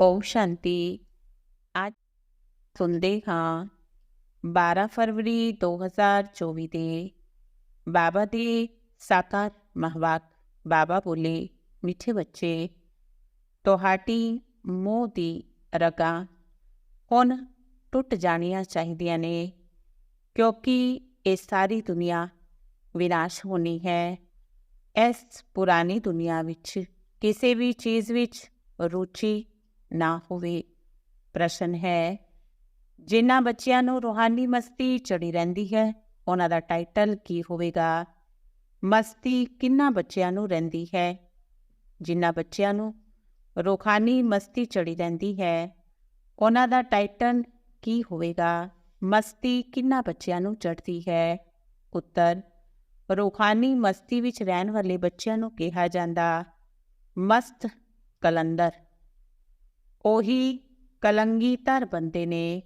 ਓਮ ਸ਼ਾਂਤੀ ਅੱਜ ਸੁਣਦੇ ਹਾਂ 12 ਫਰਵਰੀ 2024 ਦੇ ਬਾਬਾ ਦੇ ਸਾਕਾਰ ਮਹਵਾਕ ਬਾਬਾ ਬੋਲੇ ਮਿੱਠੇ ਬੱਚੇ ਤੁਹਾਡੀ ਮੋਹ ਦੀ ਰਗਾ ਹੁਣ ਟੁੱਟ ਜਾਣੀਆਂ ਚਾਹੀਦੀਆਂ ਨੇ ਕਿਉਂਕਿ ਇਹ ਸਾਰੀ ਦੁਨੀਆ ਵਿਨਾਸ਼ ਹੋਣੀ ਹੈ ਇਸ ਪੁਰਾਣੀ ਦੁਨੀਆ ਵਿੱਚ ਕਿਸੇ ਵੀ ਚੀਜ਼ ਵਿੱਚ ਰੁਚੀ ਨਾ ਹੋਵੇ। ਪ੍ਰਸ਼ਨ ਹੈ, ਜਿਨ੍ਹਾਂ ਬੱਚਿਆਂ ਨੂੰ ਰੋਹਾਨੀ ਮਸਤੀ ਚੜੀ ਰਹਿੰਦੀ ਹੈ, ਉਹਨਾਂ ਦਾ ਟਾਈਟਲ ਕੀ ਹੋਵੇਗਾ? ਮਸਤੀ ਕਿੰਨਾ ਬੱਚਿਆਂ ਨੂੰ ਰਹਿੰਦੀ ਹੈ? ਜਿਨ੍ਹਾਂ ਬੱਚਿਆਂ ਨੂੰ ਰੋਹਾਨੀ ਮਸਤੀ ਚੜੀ ਰਹਿੰਦੀ ਹੈ, ਉਹਨਾਂ ਦਾ ਟਾਈਟਲ ਕੀ ਹੋਵੇਗਾ? ਮਸਤੀ ਕਿੰਨਾ ਬੱਚਿਆਂ ਨੂੰ ਚੜਦੀ ਹੈ? ਉੱਤਰ, ਰੂਹਾਨੀ ਮਸਤੀ ਵਿੱਚ ਰਹਿਣ ਵਾਲੇ ਬੱਚਿਆਂ ਨੂੰ ਕਿਹਾ ਜਾਂਦਾ, ਮਸਤ ਕਲੰਦਰ। ਉਹੀ ਕਲੰਗੀਤਰ ਬੰਦੇ ਨੇ।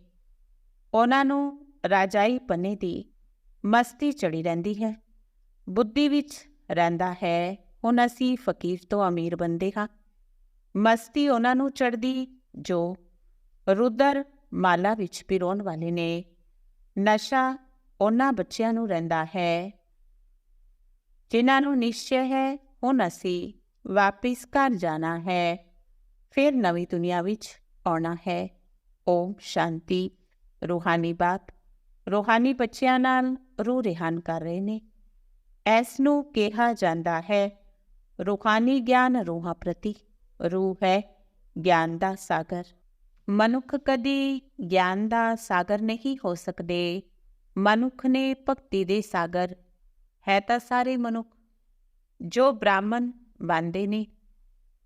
ਉਹਨਾਂ ਨੂੰ ਰਾਜਾਈ ਪੰਨੇ ਦੀ ਮਸਤੀ ਚੜੀ ਰਹਿੰਦੀ ਹੈ। ਬੁੱਧੀ ਵਿੱਚ ਰਹਿੰਦਾ ਹੈ, ਹੁਣ ਅਸੀਂ ਫਕੀਰ ਤੋਂ ਅਮੀਰ ਬੰਦੇ ਹਾਂ। ਮਸਤੀ ਉਹਨਾਂ ਨੂੰ ਚੜਦੀ ਜੋ ਰੁਦਰ ਮਾਲਾ ਵਿੱਚ ਪਿਰੋਣ ਵਾਲੇ ਨੇ। ਨਸ਼ਾ ਉਹਨਾਂ ਬੱਚਿਆਂ ਨੂੰ ਰਹਿੰਦਾ ਹੈ। ਜਿਨ੍ਹਾਂ ਨੂੰ ਨਿਸ਼ਚੈ ਹੈ, ਹੁਣ ਅਸੀਂ ਵਾਪਿਸ ਘਰ ਜਾਣਾ ਹੈ। ਫਿਰ ਨਵੀਂ ਦੁਨੀਆ ਵਿੱਚ ਆਉਣਾ ਹੈ। ਓਮ ਸ਼ਾਂਤੀ। ਰੂਹਾਨੀ ਬਾਤ। ਰੂਹਾਨੀ ਬੱਚਿਆਂ ਨਾਲ ਰੂਹ ਰਿਹਾਨ ਕਰ ਰਹੇ ਨੇ। ਇਸ ਨੂੰ ਕਿਹਾ ਜਾਂਦਾ ਹੈ, ਰੂਹਾਨੀ ਗਿਆਨ ਰੂਹਾਂ ਪ੍ਰਤੀ। ਰੂਹ ਹੈ ਗਿਆਨ ਦਾ ਸਾਗਰ। ਮਨੁੱਖ ਕਦੀ ਗਿਆਨ ਦਾ ਸਾਗਰ ਨਹੀਂ ਹੋ ਸਕਦੇ। ਮਨੁੱਖ ਨੇ ਭਗਤੀ ਦੇ ਸਾਗਰ। ਹੈ ਤਾਂ ਸਾਰੇ ਮਨੁੱਖ। ਜੋ ਬ੍ਰਾਹਮਣ ਬਣਦੇ ਨੇ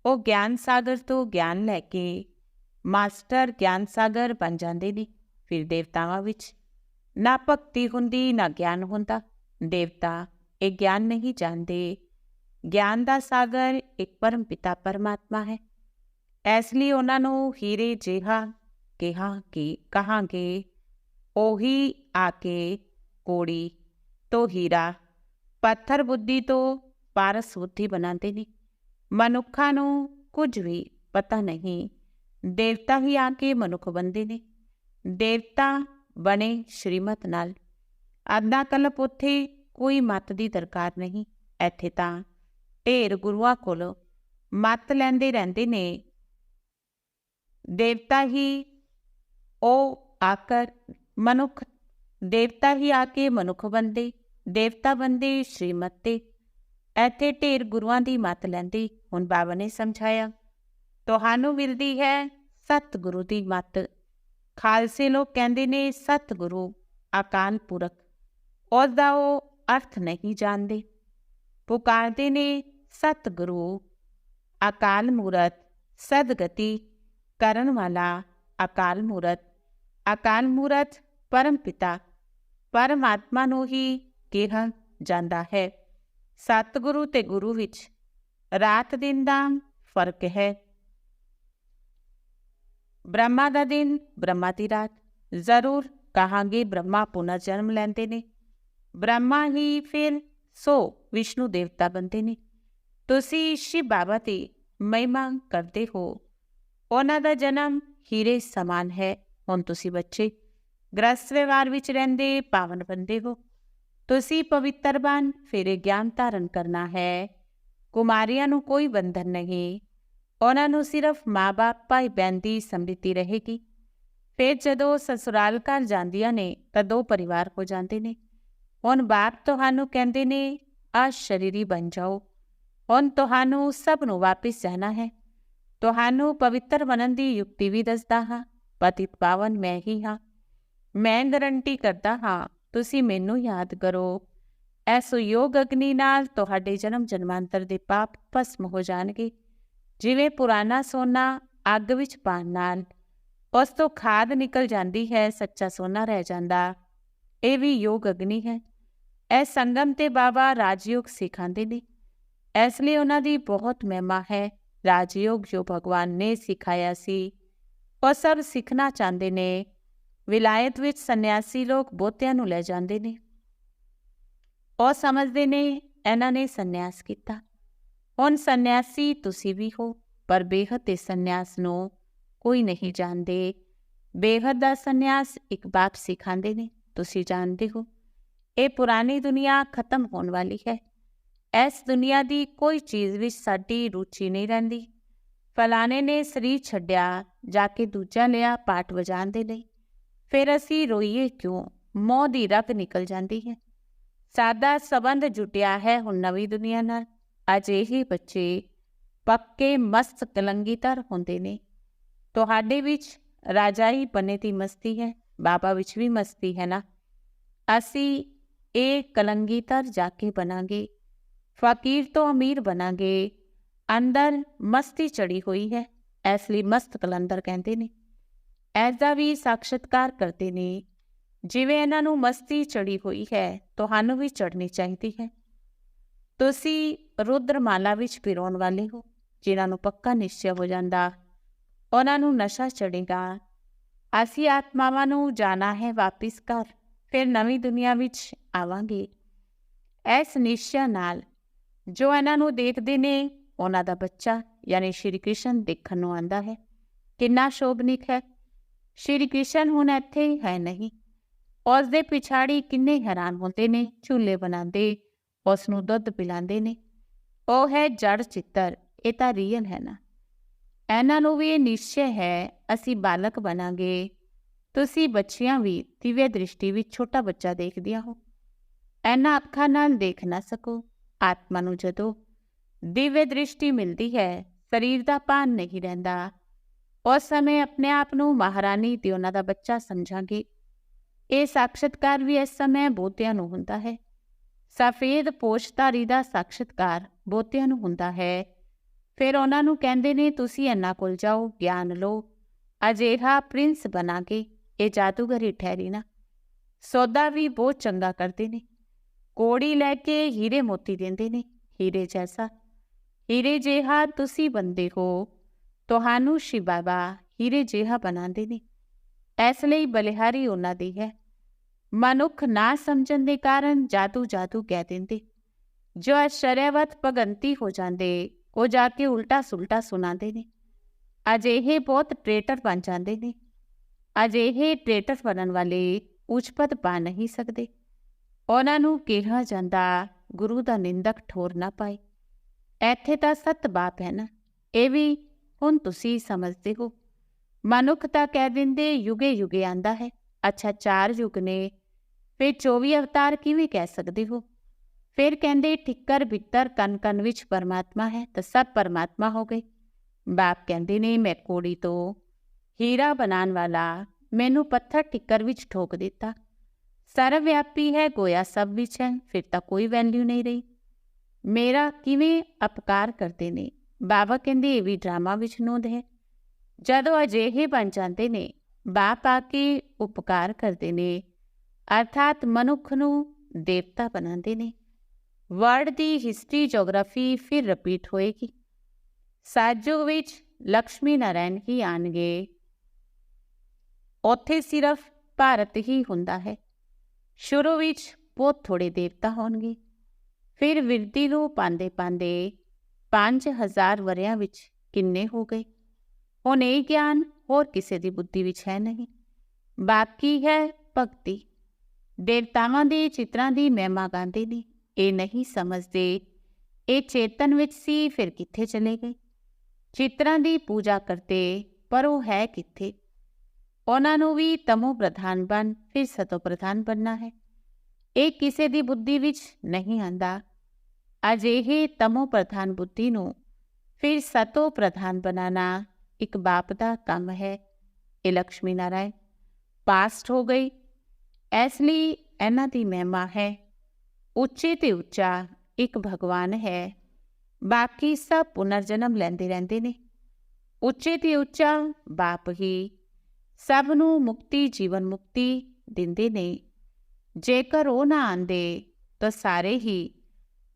ਉਹ ਗਿਆਨ ਸਾਗਰ ਤੋਂ ਗਿਆਨ ਲੈ ਕੇ ਮਾਸਟਰ ਗਿਆਨ ਸਾਗਰ ਬਣ ਜਾਂਦੇ ਨੇ, ਫਿਰ ਦੇਵਤਾਵਾਂ ਵਿੱਚ। ਨਾ ਭਗਤੀ ਹੁੰਦੀ, ਨਾ ਗਿਆਨ ਹੁੰਦਾ। ਦੇਵਤਾ ਇਹ ਗਿਆਨ ਨਹੀਂ ਜਾਣਦੇ। ਗਿਆਨ ਦਾ ਸਾਗਰ ਇੱਕ ਪਰਮ ਪਿਤਾ ਪਰਮਾਤਮਾ ਹੈ। ਇਸ ਲਈ ਉਹਨਾਂ ਨੂੰ ਹੀਰੇ ਜਿਹਾ ਕਿਹਾ ਕਿ, ਕਹਾਂਗੇ, ਉਹੀ ਆ ਕੇ ਕੋੜੀ ਤੋਂ ਹੀਰਾ, ਪੱਥਰ ਬੁੱਧੀ ਤੋਂ ਪਾਰਸ ਬੁੱਧੀ ਬਣਾਉਂਦੇ ਨੇ। ਮਨੁੱਖਾਂ ਨੂੰ ਕੁਝ ਵੀ ਪਤਾ ਨਹੀਂ। ਦੇਵਤਾ ਹੀ ਆ ਕੇ ਮਨੁੱਖ ਬੰਦੇ ਨੇ। ਦੇਵਤਾ ਬਣੇ ਸ਼੍ਰੀਮਤ ਨਾਲ। ਅੱਧਾ ਕਲਪ ਉੱਥੇ ਕੋਈ ਮਤ ਦੀ ਦਰਕਾਰ ਨਹੀਂ। ਇੱਥੇ ਤਾਂ ਢੇਰ ਗੁਰੂਆਂ ਕੋਲ ਮਤ ਲੈਂਦੇ ਰਹਿੰਦੇ ਨੇ। ਦੇਵਤਾ ਹੀ ਉਹ ਆਕਰ ਮਨੁੱਖ। ਦੇਵਤਾ ਹੀ ਆ ਕੇ ਮਨੁੱਖ ਬੰਦੇ। ਦੇਵਤਾ ਬੰਦੇ ਸ਼੍ਰੀਮਤ ਤੇ ਇੱਥੇ ਢੇਰ ਗੁਰੂਆਂ ਦੀ ਮਤ ਲੈਂਦੀ, ਹੁਣ ਬਾਬਾ ਨੇ ਸਮਝਾਇਆ, ਤੁਹਾਨੂੰ ਮਿਲਦੀ ਹੈ ਸਤਿਗੁਰੂ ਦੀ ਮਤ। ਖਾਲਸੇ ਲੋਕ ਕਹਿੰਦੇ ਨੇ, ਸਤਿਗੁਰੂ ਅਕਾਲ ਪੁਰਖ, ਉਸ ਦਾ ਉਹ ਅਰਥ ਨਹੀਂ ਜਾਣਦੇ। ਪੁਕਾਰਦੇ ਨੇ, ਸਤਿਗੁਰੂ ਅਕਾਲ ਮੂਰਤ, ਸਦਗਤੀ ਕਰਨ ਵਾਲਾ ਅਕਾਲ ਮੂਰਤ। ਅਕਾਲ ਮੂਰਤ ਪਰਮ ਪਿਤਾ, ਪਰਮਾਤਮਾ ਨੂੰ ਹੀ ਕਿਹਾ ਜਾਂਦਾ ਹੈ। ਸਤਿਗੁਰੂ ਤੇ ਗੁਰੂ ਵਿੱਚ ਰਾਤ ਦਿਨ ਦਾ ਫ਼ਰਕ ਹੈ। ਬ੍ਰਹਮਾ ਦਾ ਦਿਨ, ਬ੍ਰਹਮਾ ਦੀ ਰਾਤ, ਜ਼ਰੂਰ ਕਹਾਂਗੇ ਬ੍ਰਹਮਾ ਪੁਨਰ ਜਨਮ ਲੈਂਦੇ ਨੇ। ਬ੍ਰਹਮਾ ਹੀ ਫਿਰ ਸੋ ਵਿਸ਼ਨੂੰ ਦੇਵਤਾ ਬੰਦੇ ਨੇ। ਤੁਸੀਂ ਸ਼ਿਵ ਬਾਬਾ ਦੀ ਮਹਿਮਾ ਕਰਦੇ ਹੋ। ਉਹਨਾਂ ਦਾ ਜਨਮ ਹੀਰੇ ਸਮਾਨ ਹੈ। ਹੁਣ ਤੁਸੀਂ ਬੱਚੇ ਗ੍ਰਸਤ ਵਿਵਹਾਰ ਵਿੱਚ ਰਹਿੰਦੇ ਪਾਵਨ ਬੰਦੇ ਹੋ। ਤੁਸੀਂ ਪਵਿੱਤਰ ਬਣ, ਫਿਰ ਗਿਆਨ ਧਾਰਨ ਕਰਨਾ ਹੈ। ਕੁਮਾਰੀਆਂ ਨੂੰ ਕੋਈ ਬੰਧਨ ਨਹੀਂ। ਉਹਨਾਂ ਨੂੰ ਸਿਰਫ ਮਾਪੇ ਭਾਈ ਬਹਿਣ ਦੀ ਸਮ੍ਰਿਤੀ ਰਹੇਗੀ। ਫਿਰ ਜਦੋਂ ਸਸੁਰਾਲ ਘਰ ਜਾਂਦੀਆਂ ਨੇ, ਤਾਂ ਦੋ ਪਰਿਵਾਰ ਹੋ ਜਾਂਦੇ ਨੇ। ਹੁਣ ਬਾਪ ਤੁਹਾਨੂੰ ਕਹਿੰਦੇ ਨੇ, ਆ ਸ਼ਰੀਰੀ ਬਣ ਜਾਓ। ਹੁਣ ਤੁਹਾਨੂੰ ਸਭ ਨੂੰ ਵਾਪਸ ਜਾਣਾ ਹੈ। ਤੁਹਾਨੂੰ ਪਵਿੱਤਰ ਬਣਨ ਦੀ ਯੁਕਤੀ ਵੀ ਦੱਸਦਾ ਹਾਂ। ਪਤਿਤ ਪਾਵਨ ਮੈਂ ਹੀ ਹਾਂ। ਮੈਂ ਗਰੰਟੀ ਕਰਦਾ ਹਾਂ ਤੁਸੀਂ ਮੈਨੂੰ ਯਾਦ ਕਰੋ ਐਸੋ ਯੋਗ ਅਗਨੀ ਨਾਲ ਤੁਹਾਡੇ ਜਨਮ ਜਨਮਾਂਤਰ ਦੇ ਪਾਪ ਭਸਮ ਹੋ ਜਾਣਗੇ। ਜਿਵੇਂ ਪੁਰਾਣਾ ਸੋਨਾ ਅੱਗ ਵਿੱਚ ਪਾਣ ਨਾਲ, ਉਸ ਤੋਂ ਖਾਦ ਨਿਕਲ ਜਾਂਦੀ ਹੈ, ਸੱਚਾ ਸੋਨਾ ਰਹਿ ਜਾਂਦਾ। ਇਹ ਵੀ ਯੋਗ ਅਗਨੀ ਹੈ। ਇਹ ਸੰਗਮ ਤੇ ਬਾਬਾ ਰਾਜਯੋਗ ਸਿਖਾਉਂਦੇ ਨੇ। ਇਸ ਲਈ ਉਹਨਾਂ ਦੀ ਬਹੁਤ ਮਹਿਮਾ ਹੈ। ਰਾਜਯੋਗ ਜੋ ਭਗਵਾਨ ਨੇ ਸਿਖਾਇਆ ਸੀ, ਉਹ ਸਭ ਸਿੱਖਣਾ ਚਾਹੁੰਦੇ ਨੇ। ਵਿਲਾਇਤ ਵਿੱਚ ਸੰਨਿਆਸੀ ਲੋਕ ਬੋਤਿਆਂ ਨੂੰ ਲੈ ਜਾਂਦੇ ਨੇ। ਉਹ ਸਮਝਦੇ ਨੇ, ਇਹਨਾਂ ਨੇ ਸੰਨਿਆਸ ਕੀਤਾ। ਹੁਣ ਸੰਨਿਆਸੀ ਤੁਸੀਂ ਵੀ ਹੋ, ਪਰ ਬੇਹਦ ਦੇ ਸੰਨਿਆਸ ਨੂੰ ਕੋਈ ਨਹੀਂ ਜਾਣਦੇ। ਬੇਹੱਦ ਦਾ ਸੰਨਿਆਸ ਇੱਕ ਬਾਪ ਸਿਖਾਉਂਦੇ ਨੇ, ਤੁਸੀਂ ਜਾਣਦੇ ਹੋ। ਇਹ ਪੁਰਾਣੀ ਦੁਨੀਆ ਖਤਮ ਹੋਣ ਵਾਲੀ ਹੈ। ਇਸ ਦੁਨੀਆ ਦੀ ਕੋਈ ਚੀਜ਼ ਵਿੱਚ ਸਾਡੀ ਰੁਚੀ ਨਹੀਂ ਰਹਿੰਦੀ। ਫਲਾਣੇ ਨੇ ਸਰੀਰ ਛੱਡਿਆ, ਜਾ ਕੇ ਦੂਜਾ ਲਿਆ, ਪਾਠ ਵਜਾਣ ਦੇ ਲਈ ਫਿਰ ਅਸੀਂ ਰੋਈਏ ਕਿਉਂ? ਮੋਹ ਦੀ ਰਤ ਨਿਕਲ ਜਾਂਦੀ ਹੈ। ਸਾਦਾ ਸਬੰਧ ਜੁਟਿਆ ਹੈ ਹੁਣ ਨਵੀਂ ਦੁਨੀਆ ਨਾਲ। ਅਜਿਹੇ ਬੱਚੇ ਪੱਕੇ, ਮਸਤ ਕਲੰਗੀਤਰ ਹੁੰਦੇ ਨੇ। ਤੁਹਾਡੇ ਵਿੱਚ ਰਾਜਾਈ ਬਣੇ ਦੀ ਮਸਤੀ ਹੈ, ਬਾਬਾ ਵਿੱਚ ਵੀ ਮਸਤੀ ਹੈ ਨਾ? ਅਸੀਂ ਇਹ ਕਲੰਗੀਤਰ ਜਾ ਕੇ ਬਣਾਂਗੇ। ਫਕੀਰ ਤੋਂ ਅਮੀਰ ਬਣਾਂਗੇ। ਅੰਦਰ ਮਸਤੀ ਚੜੀ ਹੋਈ ਹੈ, ਇਸ ਲਈ ਮਸਤ ਕਲੰਦਰ ਕਹਿੰਦੇ ਨੇ। ਐਸਾ ਵੀ ਸਾਖਸ਼ਤਕਾਰ ਕਰਦੇ ਨੇ, ਜਿਵੇਂ ਇਹਨਾਂ ਨੂੰ ਮਸਤੀ ਚੜੀ ਹੋਈ ਹੈ, ਤੁਹਾਨੂੰ ਵੀ ਚੜਨੀ ਚਾਹੀਦੀ ਹੈ। ਤੁਸੀਂ ਰੁਦਰਮਾਲਾ ਵਿੱਚ ਪਿਰੋਣ ਵਾਲੇ ਹੋ, ਜਿਨ੍ਹਾਂ ਨੂੰ ਪੱਕਾ ਨਿਸ਼ਚੈ ਹੋ ਜਾਂਦਾ, ਉਹਨਾਂ ਨੂੰ ਨਸ਼ਾ ਚੜੇਗਾ ਅਸੀਂ ਆਤਮਾਵਾਂ ਨੂੰ ਜਾਣਾ ਹੈ ਵਾਪਿਸ ਘਰ, ਫਿਰ ਨਵੀਂ ਦੁਨੀਆ ਵਿੱਚ ਆਵਾਂਗੇ। ਇਸ ਨਿਸ਼ਚੈ ਨਾਲ ਜੋ ਇਹਨਾਂ ਨੂੰ ਦੇਖਦੇ ਨੇ, ਉਹਨਾਂ ਦਾ ਬੱਚਾ, ਯਾਨੀ ਸ਼੍ਰੀ ਕ੍ਰਿਸ਼ਨ ਦੇਖਣ ਨੂੰ ਆਂਦਾ ਹੈ। ਕਿੰਨਾ ਸ਼ੋਭਨਿਕ ਹੈ। ਸ਼੍ਰੀ ਕ੍ਰਿਸ਼ਨ ਹੁਣ ਇੱਥੇ ਹੈ ਨਹੀਂ। ਉਸ ਦੇ ਪਿਛਾੜੀ ਕਿੰਨੇ ਹੈਰਾਨ ਹੁੰਦੇ ਨੇ, ਝੂਲੇ ਬਣਾਉਂਦੇ ਉਸ ਨੂੰ ਦੁੱਧ ਪਿਲਾਉਂਦੇ ਨੇ। ਉਹ ਹੈ ਜੜ ਚਿੱਤਰ, ਇਹ ਤਾਂ ਰੀਅਲ ਹੈ ਨਾ। ਇਹਨਾਂ ਨੂੰ ਵੀ ਇਹ ਨਿਸ਼ਚੈ ਹੈ, ਅਸੀਂ ਬਾਲਕ ਬਣਾਂਗੇ। ਤੁਸੀਂ ਬੱਚਿਆਂ ਵੀ ਦਿਵਯ ਦ੍ਰਿਸ਼ਟੀ ਵਿੱਚ ਛੋਟਾ ਬੱਚਾ ਦੇਖਦੀਆਂ ਹੋ। ਇਹਨਾਂ ਅੱਖਾਂ ਨਾਲ ਦੇਖ ਨਾ ਸਕੋ, ਆਤਮਾ ਨੂੰ ਜਦੋਂ। ਦਿਵਯ ਦ੍ਰਿਸ਼ਟੀ ਮਿਲਦੀ ਹੈ, ਸਰੀਰ ਦਾ ਭਾਨ ਨਹੀਂ ਰਹਿੰਦਾ। ਉਸ ਸਮੇਂ ਆਪਣੇ ਆਪ ਨੂੰ ਮਹਾਰਾਣੀ ਤੇ ਉਹਨਾਂ ਦਾ ਬੱਚਾ ਸਮਝਾਂਗੇ। ਇਹ ਸਾਖਸ਼ਤਕਾਰ ਵੀ ਇਸ ਸਮੇਂ ਬੋਤਿਆਂ ਨੂੰ ਹੁੰਦਾ ਹੈ। ਸਫੇਦ ਪੋਸ਼ਧਾਰੀ ਦਾ ਸਾਖਸ਼ਤਕਾਰ ਬੋਤਿਆਂ ਨੂੰ ਹੁੰਦਾ ਹੈ। ਫਿਰ ਉਹਨਾਂ ਨੂੰ ਕਹਿੰਦੇ ਨੇ, ਤੁਸੀਂ ਇੰਨਾ ਕੋਲ ਜਾਓ, ਗਿਆਨ ਲਓ। ਅਜਿਹਾ ਪ੍ਰਿੰਸ ਬਣਾ ਕੇ ਇਹ ਜਾਦੂਗਰੀ ਠਹਿਰੀ ਨਾ। ਸੌਦਾ ਵੀ ਬਹੁਤ ਚੰਗਾ ਕਰਦੇ ਨੇ। ਕੋੜੀ ਲੈ ਕੇ ਹੀਰੇ ਮੋਤੀ ਦਿੰਦੇ ਨੇ। ਹੀਰੇ ਜੈਸਾ। ਹੀਰੇ ਜਿਹਾ ਤੁਸੀਂ ਬੰਦੇ ਹੋ। ਤੁਹਾਨੂੰ ਸ਼ਿਵ ਬਾਬਾ ਹੀਰੇ ਜਿਹਾ ਬਣਾਉਂਦੇ ਨੇ। ਇਸ ਲਈ ਬਲਿਹਾਰੀ ਉਹਨਾਂ ਦੀ ਹੈ। ਮਨੁੱਖ ਨਾ ਸਮਝਣ ਦੇ ਕਾਰਨ ਜਾਦੂ ਜਾਦੂ ਕਹਿ ਦਿੰਦੇ। ਜੋ ਅਸ਼ਰਿਆਵਤ ਭਗੰਤੀ ਹੋ ਜਾਂਦੇ, ਉਹ ਜਾ ਕੇ ਉਲਟਾ ਸੁਲਟਾ ਸੁਣਾਉਂਦੇ ਨੇ। ਅਜਿਹੇ ਬਹੁਤ ਟ੍ਰੇਟਰ ਬਣ ਜਾਂਦੇ ਨੇ। ਅਜਿਹੇ ਟ੍ਰੇਟਰ ਬਣਨ ਵਾਲੇ ਉੱਚ ਪਦ ਪਾ ਨਹੀਂ ਸਕਦੇ। ਉਹਨਾਂ ਨੂੰ ਕਿਹਾ ਜਾਂਦਾ, ਗੁਰੂ ਦਾ ਨਿੰਦਕ ਠੋਰ ਨਾ ਪਾਏ। ਇੱਥੇ ਤਾਂ ਸਤ ਬਾਪ ਹੈ ਨਾ। ਇਹ ਵੀ ਹੁਣ ਤੁਸੀਂ ਸਮਝਦੇ ਹੋ। ਮਨੁੱਖ ਤਾਂ ਕਹਿ ਦਿੰਦੇ ਯੁਗੇ ਯੁਗੇ ਆਂਦਾ ਹੈ। ਅੱਛਾ, ਚਾਰ ਯੁਗ ਨੇ। ਫਿਰ 24 ਅਵਤਾਰ ਕਿਵੇਂ ਕਹਿ ਸਕਦੇ ਹੋ? ਫਿਰ ਕਹਿੰਦੇ ਠਿੱਕਰ, ਬਿੱਤਰ ਕਨ ਕਨ ਵਿੱਚ ਪਰਮਾਤਮਾ ਹੈ ਤਾਂ ਸਭ ਪਰਮਾਤਮਾ ਹੋ ਗਏ। ਬਾਪ ਕਹਿੰਦੇ ਨੇ, ਮੈਂ ਕੋੜੀ ਤੋਂ ਹੀਰਾ ਬਣਾਉਣ ਵਾਲਾ, ਮੈਨੂੰ ਪੱਥਰ ਠਿੱਕਰ ਵਿੱਚ ਠੋਕ ਦਿੱਤਾ। ਸਰਵ ਵਿਆਪੀ ਹੈ, ਗੋਇਆ ਸਭ ਵਿੱਚ ਹੈ, ਫਿਰ ਤਾਂ ਕੋਈ ਵੈਲਿਊ ਨਹੀਂ ਰਹੀ। ਮੇਰਾ ਕਿਵੇਂ ਅਪਕਾਰ ਕਰਦੇ ਨੇ? ਬਾਬਾ ਕਹਿੰਦੇ ਇਹ ਵੀ ਡਰਾਮਾ ਵਿੱਚ ਨੋਂਦ ਹੈ। ਜਦੋਂ ਅਜਿਹੇ ਬਣ ਜਾਂਦੇ ਨੇ ਬਾਪ ਆ ਕੇ ਉਪਕਾਰ ਕਰਦੇ ਨੇ, ਅਰਥਾਤ ਮਨੁੱਖ ਨੂੰ ਦੇਵਤਾ ਬਣਾਉਂਦੇ ਨੇ। ਵਰਡ ਦੀ ਹਿਸਟਰੀ ਜੀਓਗ੍ਰਾਫੀ ਫਿਰ ਰਿਪੀਟ ਹੋਏਗੀ। ਸਾਜੋ ਵਿੱਚ ਲక్ష్ਮੀ ਨਾਰਾਇਣ ਹੀ ਆਣਗੇ। ਉੱਥੇ ਸਿਰਫ ਭਾਰਤ ਹੀ ਹੁੰਦਾ ਹੈ। ਸ਼ੁਰੂ ਵਿੱਚ ਬਹੁਤ ਥੋੜੇ ਦੇਵਤਾ ਹੋਣਗੇ। ਫਿਰ ਵਿਰਤੀ ਨੂੰ ਪਾਉਂਦੇ ਪਾਉਂਦੇ 5000 ਵਰਿਆਂ ਵਿੱਚ ਕਿੰਨੇ ਹੋ ਗਏ? ਹੁਣ ਇਹ ਗਿਆਨ ਹੋਰ ਕਿਸੇ ਦੀ ਬੁੱਧੀ ਵਿੱਚ ਹੈ ਨਹੀਂ। ਬਾਕੀ ਹੈ ਭਗਤੀ। ਦੇਵਤਾਵਾਂ ਦੇ ਚਿੱਤਰਾਂ ਦੀ ਮਹਿਮਾ ਗਾਉਂਦੇ ਨੇ। ਇਹ ਨਹੀਂ ਸਮਝਦੇ ਇਹ ਚੇਤਨ ਵਿੱਚ ਸੀ, ਫਿਰ ਕਿੱਥੇ ਚਲੇ ਗਏ? ਚਿੱਤਰਾਂ ਦੀ ਪੂਜਾ ਕਰਤੇ ਪਰ ਉਹ ਹੈ ਕਿੱਥੇ? ਉਹਨਾਂ ਨੂੰ ਵੀ ਤਮੋ ਪ੍ਰਧਾਨ ਬਣ, ਫਿਰ ਸਤੋ ਪ੍ਰਧਾਨ ਬਣਨਾ ਹੈ। ਇਹ ਕਿਸੇ ਦੀ ਬੁੱਧੀ ਵਿੱਚ ਨਹੀਂ ਆਂਦਾ ਅਜਿਹੇ ਤਮੋ ਪ੍ਰਧਾਨ ਬੁੱਧੀ ਨੂੰ ਫਿਰ ਸਤੋ ਪ੍ਰਧਾਨ ਬਣਾਉਣਾ ਇੱਕ ਬਾਪ ਦਾ ਕੰਮ ਹੈ। ਇਹ ਲక్ష్ਮੀ ਨਾਰਾਇਣ ਪਾਸਟ ਹੋ ਗਈ। ਇਸ ਲਈ ਇਹਨਾਂ ਦੀ ਮਹਿਮਾ ਹੈ। ਉੱਚੇ ਤੇ ਉੱਚਾ ਇੱਕ ਭਗਵਾਨ ਹੈ। ਬਾਕੀ ਸਭ ਪੁਨਰ ਜਨਮ ਲੈਂਦੇ ਰਹਿੰਦੇ ਨੇ। ਉੱਚੇ ਤੇ ਉੱਚਾ ਬਾਪ ਹੀ ਸਭ ਨੂੰ ਮੁਕਤੀ, ਜੀਵਨ ਮੁਕਤੀ ਦਿੰਦੇ ਨੇ। ਜੇਕਰ ਉਹ ਨਾ ਆਂਦੇ ਤਾਂ ਸਾਰੇ ਹੀ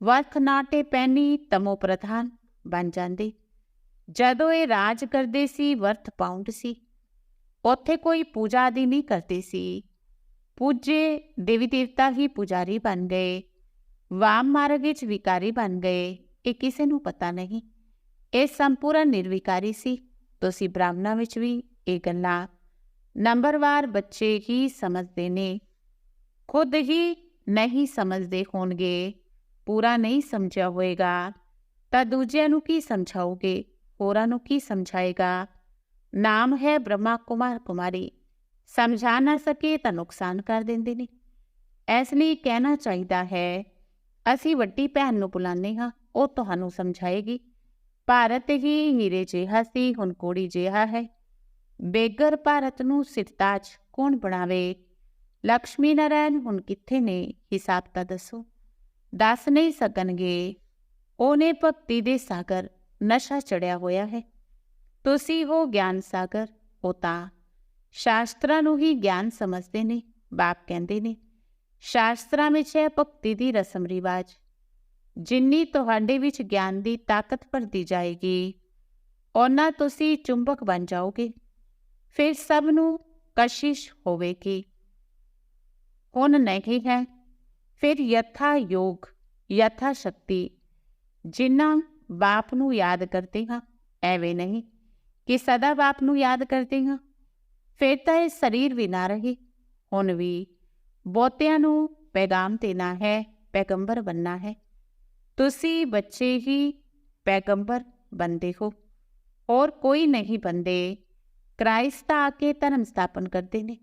ਵਰਖ ਨਾਟੇ ਪੈਣੀ ਤਮੋ ਪ੍ਰਧਾਨ ਬਣ ਜਾਂਦੇ। ਜਦੋਂ ਇਹ ਰਾਜ ਕਰਦੇ ਸੀ ਵਰਥ ਪਾਉਂਡ ਸੀ। ਉੱਥੇ ਕੋਈ ਪੂਜਾ ਆਦਿ ਨਹੀਂ ਕਰਦੇ ਸੀ। ਪੂਜੇ ਦੇਵੀ ਦੇਵਤਾ ਹੀ ਪੁਜਾਰੀ ਬਣ ਗਏ। ਵਾਮ ਮਾਰਗ ਵਿੱਚ ਵਿਕਾਰੀ ਬਣ ਗਏ। ਇਹ ਕਿਸੇ ਨੂੰ ਪਤਾ ਨਹੀਂ। ਇਹ ਸੰਪੂਰਨ ਨਿਰਵਿਕਾਰੀ ਸੀ। ਤੁਸੀਂ ਬ੍ਰਾਹਮਣਾਂ ਵਿੱਚ ਵੀ ਇਹ ਗੱਲਾਂ ਨੰਬਰਵਾਰ ਬੱਚੇ ਹੀ ਸਮਝਦੇ ਨੇ। ਖੁਦ ਹੀ ਨਹੀਂ ਸਮਝਦੇ ਹੋਣਗੇ। ਪੂਰਾ ਨਹੀਂ ਸਮਝਿਆ ਹੋਏਗਾ ਤਾਂ ਦੂਜਿਆਂ ਨੂੰ ਕੀ ਸਮਝਾਓਗੇ? ਹੋਰਾਂ ਨੂੰ ਕੀ ਸਮਝਾਏਗਾ? ਨਾਮ ਹੈ ਬ੍ਰਹਮਾ ਕੁਮਾਰ ਕੁਮਾਰੀ, ਸਮਝਾ ਨਾ ਸਕੇ ਤਾਂ ਨੁਕਸਾਨ ਕਰ ਦਿੰਦੇ ਨੇ। ਇਸ ਲਈ ਕਹਿਣਾ ਚਾਹੀਦਾ ਹੈ, ਅਸੀਂ ਵੱਡੀ ਭੈਣ ਨੂੰ ਬੁਲਾਉਂਦੇ ਹਾਂ, ਉਹ ਤੁਹਾਨੂੰ ਸਮਝਾਏਗੀ। ਭਾਰਤ ਹੀ ਹੀਰੇ ਜਿਹਾ ਸੀ, ਹੁਣ ਕੋੜੀ ਜਿਹਾ ਹੈ। ਬੇਗਰ ਭਾਰਤ ਨੂੰ ਸਿਰਤਾਜ ਕੌਣ ਬਣਾਵੇ? ਲక్ష్ਮੀ ਨਾਰਾਇਣ ਹੁਣ ਕਿੱਥੇ ਨੇ? ਹਿਸਾਬ ਤਾਂ ਦੱਸੋ। ਦੱਸ ਨਹੀਂ ਸਕਣਗੇ। ਉਹਨੇ ਭਗਤੀ ਦੇ ਸਾਗਰ ਨਸ਼ਾ ਚੜਿਆ ਹੋਇਆ ਹੈ। ਤੁਸੀਂ ਹੋ ਗਿਆਨ ਸਾਗਰ, ਉਹ ਤਾਂ ਸ਼ਾਸਤਰਾਂ ਨੂੰ ਹੀ ਗਿਆਨ ਸਮਝਦੇ ਨੇ, ਬਾਪ ਕਹਿੰਦੇ ਨੇ। ਸ਼ਾਸਤਰਾਂ ਵਿੱਚ ਹੈ ਭਗਤੀ ਦੀ ਰਸਮ ਰਿਵਾਜ। ਜਿੰਨੀ ਤੁਹਾਡੇ ਵਿੱਚ ਗਿਆਨ ਦੀ ਤਾਕਤ ਭਰਦੀ ਜਾਏਗੀ ਉਹਨਾਂ ਤੁਸੀਂ ਚੁੰਬਕ ਬਣ ਜਾਓਗੇ। ਫਿਰ ਸਭ ਨੂੰ ਕਸ਼ਿਸ਼ ਹੋਵੇਗੀ। ਹੁਣ ਨਹੀਂ ਹੈ। ਫਿਰ ਯਥਾ ਯੋਗ, ਯਥਾ ਸ਼ਕਤੀ ਜਿਨ੍ਹਾਂ ਬਾਪ ਨੂੰ ਯਾਦ ਕਰਦੇ ਹਾਂ, ਐਵੇਂ ਨਹੀਂ ਕਿ ਸਦਾ ਬਾਪ ਨੂੰ ਯਾਦ ਕਰਦੇ ਹਾਂ। ਫਿਰ ਤਾਂ ਇਹ ਸਰੀਰ ਵੀ ਨਾ ਰਹੇ, ਹੁਣ ਵੀ ਬਹੁਤਿਆਂ ਨੂੰ ਪੈਗਾਮ ਦੇਣਾ ਹੈ, ਪੈਗੰਬਰ ਬੰਨਾ ਹੈ। ਤੁਸੀਂ ਬੱਚੇ ਹੀ ਪੈਗੰਬਰ ਬੰਦੇ ਹੋ ਔਰ ਕੋਈ ਨਹੀਂ ਬੰਦੇ ਕ੍ਰਾਈਸਤ ਆ ਕੇ ਧਰਮ ਸਥਾਪਨ ਕਰਦੇ ਨੇ।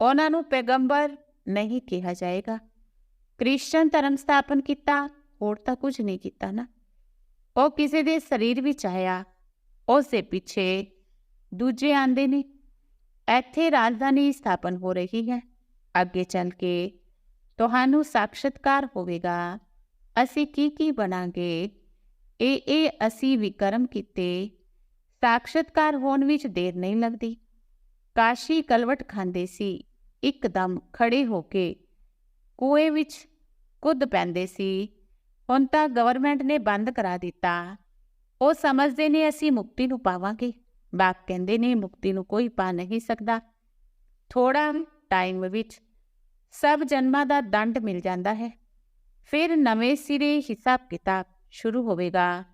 ਉਹਨਾਂ ਨੂੰ ਪੈਗੰਬਰ ਨਹੀਂ ਕਿਹਾ ਜਾਏਗਾ। ਕ੍ਰਿਸਚਨ ਧਰਮ ਸਥਾਪਨ ਕੀਤਾ, ਹੋਰ ਤਾਂ ਕੁਝ ਨਹੀਂ ਕੀਤਾ ਨਾ। ਉਹ ਕਿਸੇ ਦੇ ਸਰੀਰ ਵਿੱਚ ਆਇਆ ਉਸ ਦੇ ਪਿੱਛੇ ਦੂਜੇ ਆਂਦੇ ਨੇ। ਇੱਥੇ ਰਾਜਧਾਨੀ ਸਥਾਪਨ ਹੋ ਰਹੀ ਹੈ। ਅੱਗੇ ਚੱਲ ਕੇ ਤੁਹਾਨੂੰ ਸਾਖਸ਼ਤਕਾਰ ਹੋਵੇਗਾ। ਅਸੀਂ ਕੀ ਕੀ ਬਣਾਂਗੇ? ਇਹ ਇਹ ਅਸੀਂ ਵਿਕਰਮ ਕੀਤੇ। ਸਾਖਸ਼ਤਕਾਰ ਹੋਣ ਵਿੱਚ ਦੇਰ ਨਹੀਂ ਲੱਗਦੀ। ਕਾਸ਼ੀ ਕਲਵਟ ਖਾਂਦੇ ਸੀ। ਇੱਕਦਮ ਖੜੇ ਹੋ ਕੇ ਕੂਏ ਵਿੱਚ ਕੁੱਦ ਪੈਂਦੇ ਸੀ। ਹੁਣ ਤਾਂ ਗਵਰਨਮੈਂਟ ਨੇ ਬੰਦ ਕਰਾ ਦਿੱਤਾ। ਉਹ ਸਮਝਦੇ ਨੇ ਅਸੀਂ ਮੁਕਤੀ ਨੂੰ ਪਾਵਾਂਗੇ। ਬਾਪ ਕਹਿੰਦੇ ਨੇ ਮੁਕਤੀ ਨੂੰ ਕੋਈ ਪਾ ਨਹੀਂ ਸਕਦਾ। ਥੋੜਾ ਟਾਈਮ ਵਿੱਚ ਸਭ ਜਨਮਾਂ ਦਾ ਦੰਡ ਮਿਲ ਜਾਂਦਾ ਹੈ। ਫਿਰ ਨਵੇਂ ਸਿਰੇ ਹਿਸਾਬ ਕਿਤਾਬ ਸ਼ੁਰੂ ਹੋਵੇਗਾ।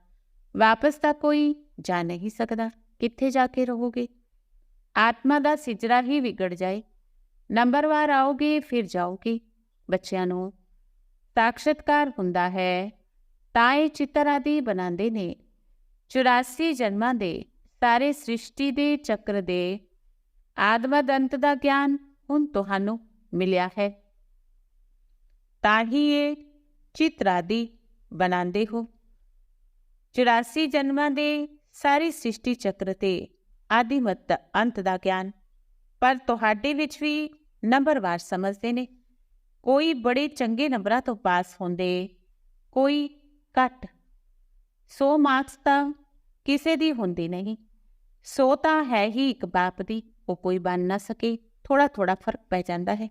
ਵਾਪਸ ਤਾਂ ਕੋਈ ਜਾ ਨਹੀਂ ਸਕਦਾ। ਕਿੱਥੇ ਜਾ ਕੇ ਰਹੋਗੇ? ਆਤਮਾ ਦਾ ਸਿਜਰਾ ਹੀ ਵਿਗੜ ਜਾਏ। ਨੰਬਰਵਾਰ ਆਓਗੇ, ਫਿਰ ਜਾਓਗੇ। ਬੱਚਿਆਂ ਨੂੰ ਸਾਖਸ਼ਤਕਾਰ ਹੁੰਦਾ ਹੈ, ਤਾਂ ਇਹ ਚਿੱਤਰ ਆਦਿ ਬਣਾਉਂਦੇ ਨੇ। 84 ਜਨਮਾਂ ਦੇ ਸਾਰੇ ਸ੍ਰਿਸ਼ਟੀ ਦੇ ਚੱਕਰ ਦੇ ਆਦਮਦ ਅੰਤ ਦਾ ਗਿਆਨ ਹੁਣ ਤੁਹਾਨੂੰ ਮਿਲਿਆ ਹੈ। ਤਾਂ ਹੀ ਇਹ ਚਿੱਤਰ ਆਦਿ ਬਣਾਉਂਦੇ ਹੋ। 84 ਜਨਮਾਂ ਦੇ ਸਾਰੀ ਸ੍ਰਿਸ਼ਟੀ ਚੱਕਰ ਤੇ ਆਦਿਮਤ ਅੰਤ ਦਾ ਗਿਆਨ, ਪਰ ਤੁਹਾਡੇ ਵਿੱਚ ਵੀ ਨੰਬਰਵਾਰ ਸਮਝਦੇ ਨੇ। ਕੋਈ ਬੜੇ ਚੰਗੇ ਨੰਬਰਾਂ ਤੋਂ ਪਾਸ ਹੁੰਦੇ, ਕੋਈ ਘੱਟ। 100 ਮਾਰਕਸ ਤਾਂ ਕਿਸੇ ਦੀ ਹੁੰਦੀ ਨਹੀਂ। 100 ਤਾਂ ਹੈ ਹੀ ਇੱਕ ਬਾਪ ਦੀ, ਉਹ ਕੋਈ ਬਣ ਨਾ ਸਕੇ ਥੋੜਾ ਥੋੜਾ ਫ਼ਰਕ ਪੈ ਜਾਂਦਾ ਹੈ।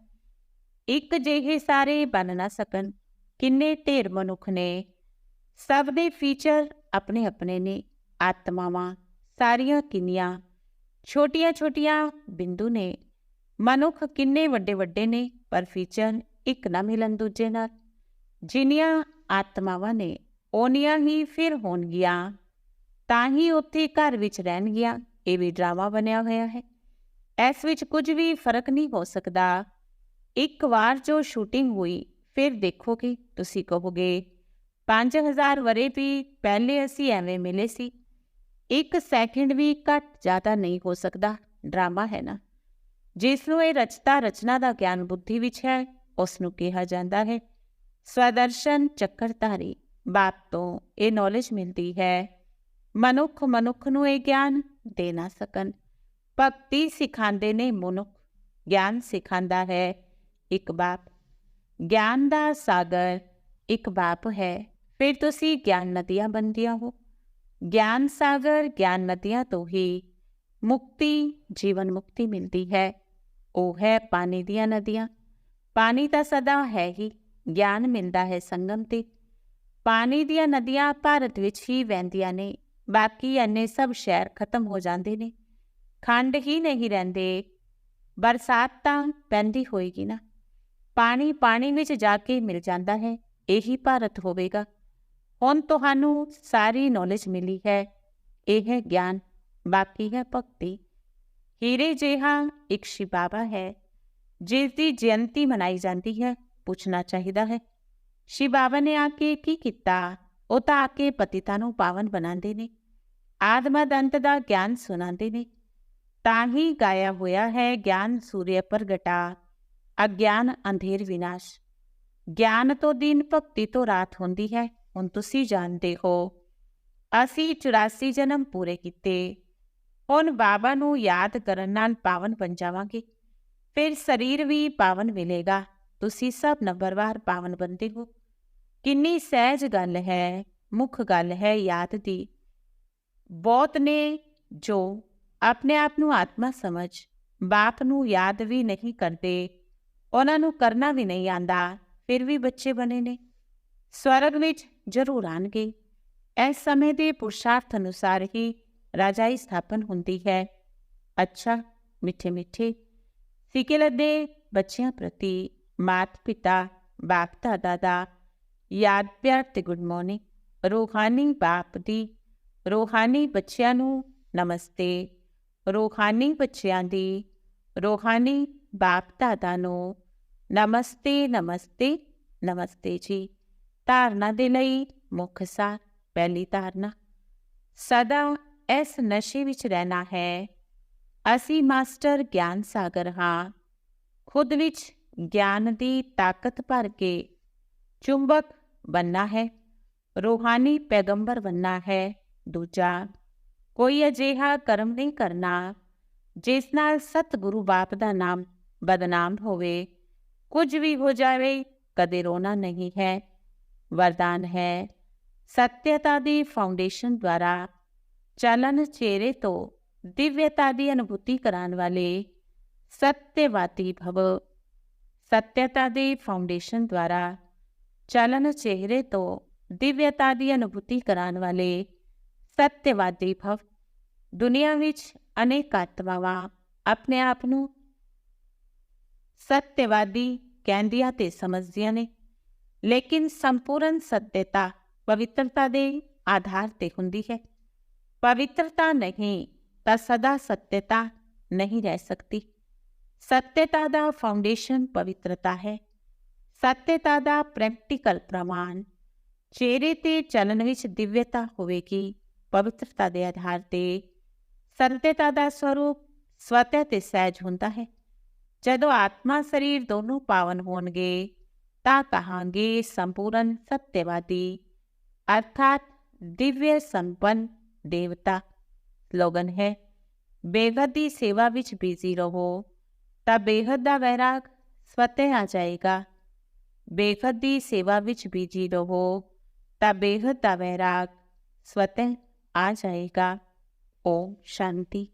ਇੱਕ ਜਿਹੇ ਸਾਰੇ ਬਣ ਨਾ ਸਕਣ, ਕਿੰਨੇ ਢੇਰ ਮਨੁੱਖ ਨੇ। ਸਭ ਦੇ ਫੀਚਰ ਆਪਣੇ ਆਪਣੇ ਨੇ, ਆਤਮਾਵਾਂ ਸਾਰੀਆਂ ਕਿੰਨੀਆਂ ਛੋਟੀਆਂ ਛੋਟੀਆਂ ਬਿੰਦੂ ਨੇ। ਮਨੁੱਖ ਕਿੰਨੇ ਵੱਡੇ ਵੱਡੇ ਨੇ, ਪਰ ਫੀਚਰ ਇੱਕ ਨਾ ਮਿਲਣ ਦੂਜੇ ਨਾਲ। ਜਿੰਨੀਆਂ ਆਤਮਾਵਾਂ ਨੇ, ਓਨੀਆਂ ਹੀ ਫਿਰ ਹੋਣਗੀਆਂ। ਤਾਂ ਹੀ ਉੱਥੇ ਘਰ ਵਿੱਚ ਰਹਿਣਗੀਆਂ, ਇਹ ਵੀ ਡਰਾਮਾ ਬਣਿਆ ਹੋਇਆ ਹੈ। ਇਸ ਵਿੱਚ ਕੁਝ ਵੀ ਫ਼ਰਕ ਨਹੀਂ ਹੋ ਸਕਦਾ। ਇੱਕ ਵਾਰ ਜੋ ਸ਼ੂਟਿੰਗ ਹੋਈ, ਫਿਰ ਦੇਖੋਗੇ, ਤੁਸੀਂ ਕਹੋਗੇ 5000 ਵਰੇ ਵੀ ਪਹਿਲੇ ਅਸੀਂ ਐਵੇਂ ਮਿਲੇ ਸੀ। ਇੱਕ ਸੈਕਿੰਡ ਵੀ ਘੱਟ ਜ਼ਿਆਦਾ ਨਹੀਂ ਹੋ ਸਕਦਾ। ਡਰਾਮਾ ਹੈ ਨਾ। ਜਿਸ ਨੂੰ ਇਹ ਰਚਤਾ ਰਚਨਾ ਦਾ ਗਿਆਨ ਬੁੱਧੀ ਵਿੱਚ ਹੈ ਉਸ ਨੂੰ ਕਿਹਾ ਜਾਂਦਾ ਹੈ। ਸਵਦਰਸ਼ਨ ਚੱਕਰਧਾਰੀ, ਬਾਪ ਤੋਂ ਇਹ ਨੌਲੇਜ ਮਿਲਦੀ ਹੈ। ਮਨੁੱਖ ਮਨੁੱਖ ਨੂੰ ਇਹ ਗਿਆਨ ਦੇ ਨਾ ਸਕਣ। ਭਗਤੀ ਸਿਖਾਉਂਦੇ ਨੇ ਮਨੁੱਖ, ਗਿਆਨ ਸਿਖਾਉਂਦਾ ਹੈ। ਇੱਕ ਬਾਪ, ਗਿਆਨ ਦਾ ਸਾਗਰ ਇੱਕ ਬਾਪ ਹੈ। ਫਿਰ ਤੁਸੀਂ ਗਿਆਨ ਨਦੀਆਂ ਬੰਦੀਆਂ ਹੋ। ਗਿਆਨ ਸਾਗਰ ਗਿਆਨ ਨਦੀਆਂ ਤੋਂ ਹੀ ਮੁਕਤੀ, ਜੀਵਨ ਮੁਕਤੀ ਮਿਲਦੀ ਹੈ। ਉਹ ਹੈ ਪਾਣੀ ਦੀਆਂ ਨਦੀਆਂ। ਪਾਣੀ ਤਾਂ ਸਦਾ ਹੈ ਹੀ, ਗਿਆਨ ਮਿਲਦਾ ਹੈ ਸੰਗਮ ਤੇ। ਪਾਣੀ ਦੀਆਂ ਨਦੀਆਂ ਭਾਰਤ ਵਿੱਚ ਹੀ ਵਹਿੰਦੀਆਂ ਨੇ, ਬਾਕੀ ਅੰਨੇ ਸਭ ਸ਼ਹਿਰ ਖਤਮ ਹੋ ਜਾਂਦੇ ਨੇ। ਖੰਡ ਹੀ ਨਹੀਂ ਰਹਿੰਦੇ, ਬਰਸਾਤ ਤਾਂ ਪੈਂਦੀ ਹੋਏਗੀ ਨਾ। ਪਾਣੀ ਪਾਣੀ ਵਿੱਚ ਜਾ ਕੇ ਮਿਲ ਜਾਂਦਾ ਹੈ, ਇਹੀ ਭਾਰਤ ਹੋਵੇਗਾ। ਹੁਣ ਤੁਹਾਨੂੰ ਸਾਰੀ ਨੌਲੇਜ ਮਿਲੀ ਹੈ, ਇਹ ਹੈ ਗਿਆਨ, ਬਾਕੀ ਹੈ ਭਗਤੀ। ਹੀਰੇ ਜਿਹਾ ਇੱਕ ਸ਼ਿਵ ਬਾਬਾ ਹੈ ਜਿਸ ਦੀ ਜਯੰਤੀ ਮਨਾਈ ਜਾਂਦੀ ਹੈ, ਪੁੱਛਣਾ ਚਾਹੀਦਾ ਹੈ। ਸ਼ਿਵ ਬਾਬਾ ਨੇ ਆ ਕੇ ਕੀ ਕੀਤਾ? ਉਹ ਤਾਂ ਆ ਕੇ ਪਤਿਤਾਂ ਨੂੰ ਪਾਵਨ ਬਣਾਉਂਦੇ ਨੇ। ਆਦਮਾ ਦੰਤ ਦਾ ਗਿਆਨ ਸੁਣਾਉਂਦੇ ਨੇ। ਤਾਂ ਹੀ ਗਾਇਆ ਹੋਇਆ ਹੈ ਗਿਆਨ ਸੂਰਯ ਪ੍ਰਗਟਾ, ਅਗਿਆਨ ਅੰਧੇਰ ਵਿਨਾਸ਼। ਗਿਆਨ ਤੋਂ ਦਿਨ ਭਗਤੀ ਤੋਂ ਰਾਤ ਹੁੰਦੀ ਹੈ, ਹੁਣ ਤੁਸੀਂ ਜਾਣਦੇ ਹੋ। ਅਸੀਂ 84 ਜਨਮ ਪੂਰੇ ਕੀਤੇ। ਹੁਣ ਬਾਬਾ ਨੂੰ ਯਾਦ ਕਰਨ ਨਾਲ ਪਾਵਨ ਬਣ ਜਾਵਾਂਗੇ। ਫਿਰ ਸਰੀਰ ਵੀ ਪਾਵਨ ਮਿਲੇਗਾ। ਤੁਸੀਂ ਸਭ ਨੰਬਰਵਾਰ ਪਾਵਨ ਬੰਦੇ ਹੋ। ਕਿੰਨੀ ਸਹਿਜ ਗੱਲ ਹੈ, ਮੁੱਖ ਗੱਲ ਹੈ ਯਾਦ ਦੀ। ਬਹੁਤ ਨੇ ਜੋ ਆਪਣੇ ਆਪ ਨੂੰ ਆਤਮਾ ਸਮਝ, ਬਾਪ ਨੂੰ ਯਾਦ ਵੀ ਨਹੀਂ ਕਰਦੇ। ਉਹਨਾਂ ਨੂੰ ਕਰਨਾ ਵੀ ਨਹੀਂ ਆਂਦਾ, ਫਿਰ ਵੀ ਬੱਚੇ ਬਣੇ ਨੇ। ਸਵਰਗ ਵਿੱਚ ਜ਼ਰੂਰ ਆਣਗੇ ਇਸ ਸਮੇਂ ਦੇ ਪੁਰਸ਼ਾਰਥ ਅਨੁਸਾਰ ਹੀ ਰਾਜਾਈ ਸਥਾਪਨ ਹੁੰਦੀ ਹੈ। ਅੱਛਾ ਮਿੱਠੇ ਮਿੱਠੇ ਸਿੱਕੇ ਲੱਦੇ ਬੱਚਿਆਂ ਪ੍ਰਤੀ ਮਾਤ ਪਿਤਾ ਬਾਪ ਦਾਦਾ ਦਾ ਯਾਦ ਪਿਆਰ ਤੇ ਗੁੱਡ ਮਾਰਨਿੰਗ ਰੂਹਾਨੀ ਬਾਪ ਦੀ ਰੂਹਾਨੀ ਬੱਚਿਆਂ ਨੂੰ ਨਮਸਤੇ ਰੂਹਾਨੀ ਬੱਚਿਆਂ ਦੀ ਰੂਹਾਨੀ ਬਾਪ ਦਾਦਾ ਨੂੰ ਨਮਸਤੇ ਨਮਸਤੇ ਨਮਸਤੇ ਜੀ ਧਾਰਨਾ ਦੇ ਲਈ ਮੁੱਖ ਸਾਰ ਪਹਿਲੀ ਧਾਰਨਾ ਸਦਾ ਇਸ ਨਸ਼ੇ ਵਿੱਚ ਰਹਿਣਾ ਹੈ ਅਸੀਂ ਮਾਸਟਰ ਗਿਆਨ ਸਾਗਰ ਹਾਂ। ਖੁਦ ਵਿੱਚ ਗਿਆਨ ਦੀ ਤਾਕਤ ਭਰ ਕੇ ਚੁੰਬਕ ਬੰਨਾ ਹੈ। ਰੂਹਾਨੀ ਪੈਗੰਬਰ ਬੰਨਾ ਹੈ। ਦੂਜਾ, ਕੋਈ ਅਜਿਹਾ ਕਰਮ ਨਹੀਂ ਕਰਨਾ ਜਿਸ ਨਾਲ ਸਤਿਗੁਰੂ ਬਾਪ ਦਾ ਨਾਮ ਬਦਨਾਮ ਹੋਵੇ। ਕੁਝ ਵੀ ਹੋ ਜਾਵੇ, ਕਦੇ ਰੋਣਾ ਨਹੀਂ ਹੈ। ਵਰਦਾਨ ਹੈ, ਸਤਿਅਤਾ ਦੀ ਫਾਊਂਡੇਸ਼ਨ ਦੁਆਰਾ ਚਲਨ ਚਿਹਰੇ ਤੋਂ ਦਿਵਯਤਾ ਦੀ ਅਨੁਭੂਤੀ ਕਰਾਉਣ ਵਾਲੇ ਸਤਿਵਾਦੀ ਭਵ ਸਤਿਅਤਾ ਦੀ ਫਾਊਂਡੇਸ਼ਨ ਦੁਆਰਾ ਚਲਨ ਚਿਹਰੇ ਤੋਂ ਦਿਵਯਤਾ ਦੀ ਅਨੁਭੂਤੀ ਕਰਾਉਣ ਵਾਲੇ ਸਤਿਵਾਦੀ ਭਵ ਦੁਨੀਆ ਵਿੱਚ ਅਨੇਕ ਆਤਮਾਵਾਂ ਆਪਣੇ ਆਪ ਨੂੰ ਸਤਿਵਾਦੀ ਕਹਿੰਦੀਆਂ ਤੇ ਸਮਝਦੀਆਂ ਨੇ ਲੇਕਿਨ ਸੰਪੂਰਨ ਸਤਿਤਾ ਪਵਿੱਤਰਤਾ ਦੇ ਆਧਾਰ ਤੇ ਹੁੰਦੀ ਹੈ ਪਵਿੱਤਰਤਾ ਨਹੀਂ ਤਾਂ ਸਦਾ ਸਤਿਤਾ ਨਹੀਂ ਰਹਿ ਸਕਦੀ ਸਤਿਤਾ ਦਾ ਫਾਊਂਡੇਸ਼ਨ ਪਵਿੱਤਰਤਾ ਹੈ ਸਤਿਤਾ ਦਾ ਪ੍ਰੈਕਟੀਕਲ ਪ੍ਰਮਾਣ ਚਿਹਰੇ ਤੇ ਚਲਨ ਵਿੱਚ ਦਿਵਯਤਾ ਹੋਵੇਗੀ ਪਵਿੱਤਰਤਾ ਦੇ ਆਧਾਰ ਤੇ ਸਤਿਤਾ ਦਾ ਸਰੂਪ ਸਵਤਿ ਤੇ ਸਹਿਜ ਹੁੰਦਾ ਹੈ ਜਦੋਂ ਆਤਮਾ ਸਰੀਰ ਦੋਨੋਂ ਪਾਵਨ ਹੋਣਗੇ ਤਾਂ ਕਹਾਂਗੇ ਸੰਪੂਰਨ ਸਤਿਵਾਦੀ ਅਰਥਾਤ ਦਿਵਯ ਸੰਪਨ ਦੇਵਤਾ ਸਲੋਗਨ ਹੈ ਬੇਹਦ ਦੀ ਸੇਵਾ ਵਿੱਚ ਬਿਜ਼ੀ ਰਹੋ ਤਾਂ ਬੇਹਦ ਦਾ ਵੈਰਾਗ ਸਵਤਿ ਆ ਜਾਏਗਾ ਬੇਹਦ ਦੀ ਸੇਵਾ ਵਿੱਚ ਬਿਜ਼ੀ ਰਹੋ ਤਾਂ ਬੇਹਦ ਦਾ ਵੈਰਾਗ ਸਵਤਿ ਆ ਜਾਏਗਾ ਓਮ ਸ਼ਾਂਤੀ